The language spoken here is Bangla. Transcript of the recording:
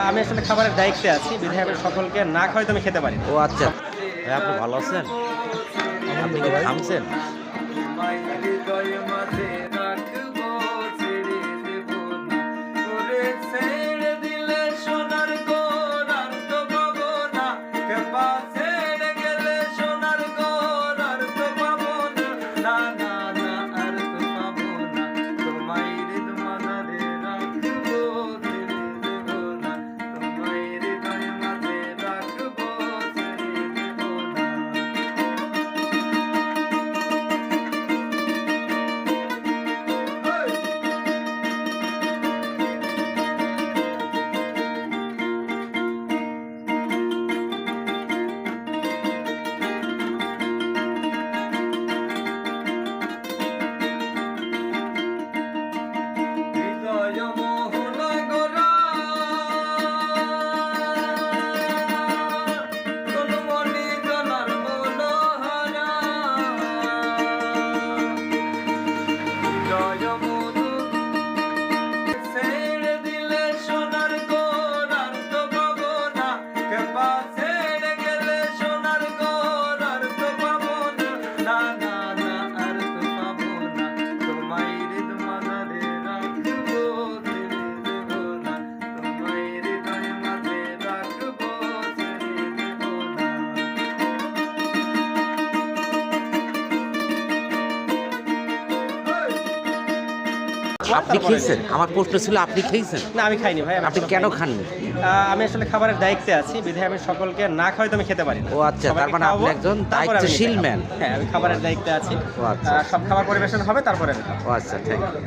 আমি আসলে খাবারের দায়িত্বে আছি বিধায় আমি সকলকে না খাওয়াই তো আমি খেতে পারি ও আচ্ছা। ভাই, আপনি ভালো আছেন? আপনি কি থামছেন? আপনি খেয়েছেন? আমার প্রশ্ন ছিল আপনি খেয়েছেন? না আমি খাইনি ভাই আপনি কেন খাননি? আমি আসলে খাবারের দায়িত্বে আছি বিধায় আমি সকলকে না খাওয়াই তো আমি খেতে পারি ও আচ্ছা, তার মানে আপনি একজন দায়িত্বশীল ম্যান হ্যাঁ আমি খাবারের দায়িত্বে আছি। ও আচ্ছা। সব খাবার পরিবেশন হবে তারপরে আমি ও আচ্ছা থ্যাংক ইউ